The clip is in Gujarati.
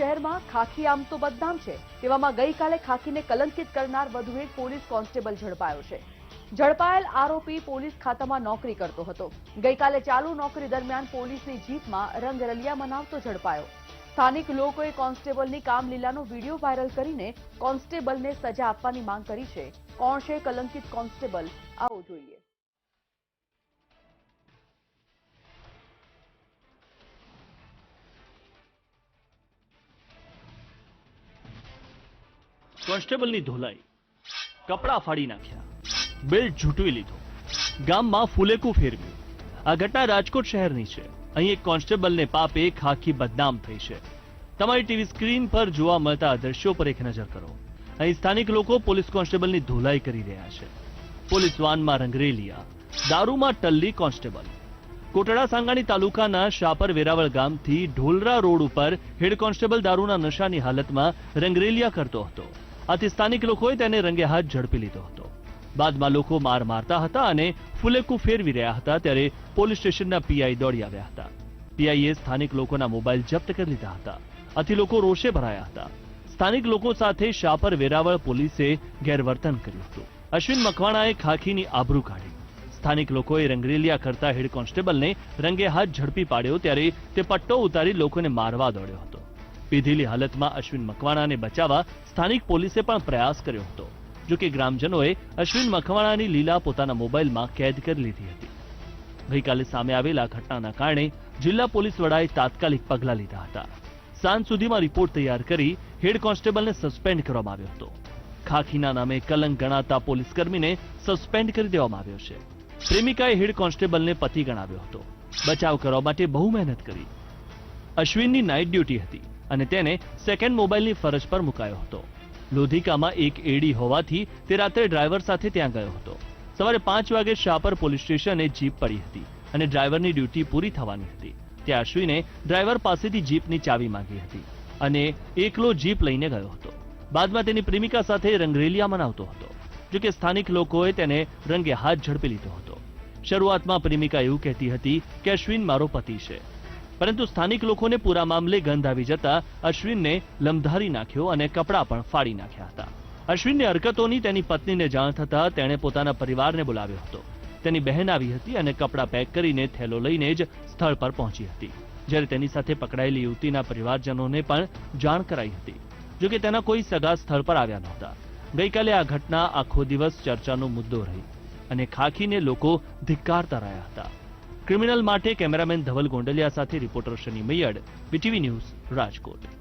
શહેરમાં ખાખી આમ તો બદનામ છે. તેવામાં ગઈકાલે ખાખીને કલંકિત કરનાર વધુ એક પોલીસ કોન્સ્ટેબલ ઝડપાયો છે. ઝડપાયેલ આરોપી પોલીસ ખાતામાં નોકરી કરતો હતો. ગઈકાલે ચાલુ નોકરી દરમિયાન પોલીસની જીપમાં રંગરલિયા મનાવતો ઝડપાયો. સ્થાનિક લોકોએ કોન્સ્ટેબલની કામલીલાનો વીડિયો વાયરલ કરીને કોન્સ્ટેબલને સજા આપવાની માંગ કરી છે. કોણ છે કલંકિત કોન્સ્ટેબલ? આવો જોઈએ. કોન્સ્ટેબલની ધોલાઈ, કપડાં ફાડી નાખ્યા, બેલ્ટ ઝૂંટવી લીધો. ગામમાં ફુલેકું ફેરવ્યું. આ ઘટના રાજકોટ શહેરની છે. અહીં એક કોન્સ્ટેબલને પાપે ખાખી બદનામ થઈ છે. તમારી ટીવી સ્ક્રીન પર જોવા મળતા દ્રશ્યો પર એક નજર કરો. અહીં સ્થાનિક લોકો પોલીસ કોન્સ્ટેબલની ધોલાઈ કરી રહ્યા છે. પોલીસ વાનમાં રંગરેલિયા, દારૂમાં ટલ્લી કોન્સ્ટેબલ. કોટડા સાંગાણી તાલુકાના શાપર વેરાવળ ગામથી ઢોલરા રોડ ઉપર હેડ કોન્સ્ટેબલ દારૂના નશાની હાલતમાં રંગરેલિયા કરતો હતો. આથી સ્થાનિક લોકોએ તેને રંગે હાથ ઝડપી લીધો હતો. બાદમાં લોકો માર મારતા હતા અને ફુલેકું ફેરવી રહ્યા હતા ત્યારે પોલીસ સ્ટેશનના પીઆઈ દોડી આવ્યા હતા. પીઆઈએ સ્થાનિક લોકોના મોબાઈલ જપ્ત કરી લીધા હતા. આથી લોકો રોષે ભરાયા હતા. સ્થાનિક લોકો સાથે શાપર વેરાવળ પોલીસે ગેરવર્તન કર્યું હતું. અશ્વિન મકવાણાએ ખાખીની આબરૂ કાઢી. સ્થાનિક લોકોએ રંગરેલિયા કરતા હેડ કોન્સ્ટેબલને રંગે હાથ ઝડપી પાડ્યો ત્યારે તે પટ્ટો ઉતારી લોકોને મારવા દોડ્યો હતો. પીધેલી હાલતમાં અશ્વિન મકવાણાને બચાવવા સ્થાનિક પોલીસે પણ પ્રયાસ કર્યો હતો. જોકે ગ્રામજનોએ અશ્વિન મકવાણાની લીલા પોતાના મોબાઈલમાં કેદ કરી લીધી હતી. ગઈકાલે સામે આવેલા ઘટનાના કારણે જિલ્લા પોલીસ વડાએ તાત્કાલિક પગલાં લીધા હતા. સાંજ સુધીમાં રિપોર્ટ તૈયાર કરી હેડ કોન્સ્ટેબલને સસ્પેન્ડ કરવામાં આવ્યો હતો. ખાખીના નામે કલંક ગણાતા પોલીસકર્મીને સસ્પેન્ડ કરી દેવામાં આવ્યો છે. પ્રેમિકાએ હેડ કોન્સ્ટેબલને પતિ ગણાવ્યો હતો. બચાવ કરવા માટે બહુ મહેનત કરી. અશ્વિનની નાઇટ ડ્યુટી હતી. અને તેને સેકન્ડ મોબાઈલની ફરજ પર મુકાયો હતો. લોધિકામાં એક એડી હોવાથી તે રાત્રે ડ્રાઈવર સાથે ત્યાં ગયો હતો. સવારે પાંચ વાગે શાપર પોલીસ સ્ટેશને જીપ પડી હતી અને ડ્રાઈવરની ડ્યુટી પૂરી થવાની હતી. ત્યાં અશ્વિને ડ્રાઈવર પાસેથી જીપની ચાવી માંગી હતી અને એકલો જીપ લઈને ગયો હતો. બાદમાં તેની પ્રેમિકા સાથે રંગરેલિયા મનાવતો હતો જો કે સ્થાનિક લોકોએ તેને રંગે હાથ ઝડપી લીધો હતો. શરૂઆતમાં પ્રેમિકા એવું કહેતી હતી કે અશ્વિન મારો પતિ છે. પરંતુ સ્થાનિક લોકોને પૂરા મામલે ગંધ આવી જતા અશ્વિનને લમધારી નાખ્યો અને કપડાં પણ ફાડી નાખ્યા હતા. અશ્વિનની હરકતોની તેની પત્નીને જાણ થતા તેણે પોતાના પરિવારને બોલાવ્યો હતો. તેની બહેન આવી હતી અને કપડાં પેક કરીને થેલો લઈને જ સ્થળ પર પહોંચી હતી. જ્યારે તેની સાથે પકડાયેલી યુવતીના પરિવારજનોને પણ જાણ કરાઈ હતી. જોકે તેના કોઈ સગા સ્થળ પર આવ્યા નહોતા. ગઈકાલે આ ઘટના આખો દિવસ ચર્ચાનો મુદ્દો રહી અને ખાખીને લોકો ધિક્કારતા રહ્યા હતા. ક્રિમિનલ માટે કેમેરામેન ધવલ ગોંડલિયા સાથે reporter Shani Maiyad BTV news Rajkot.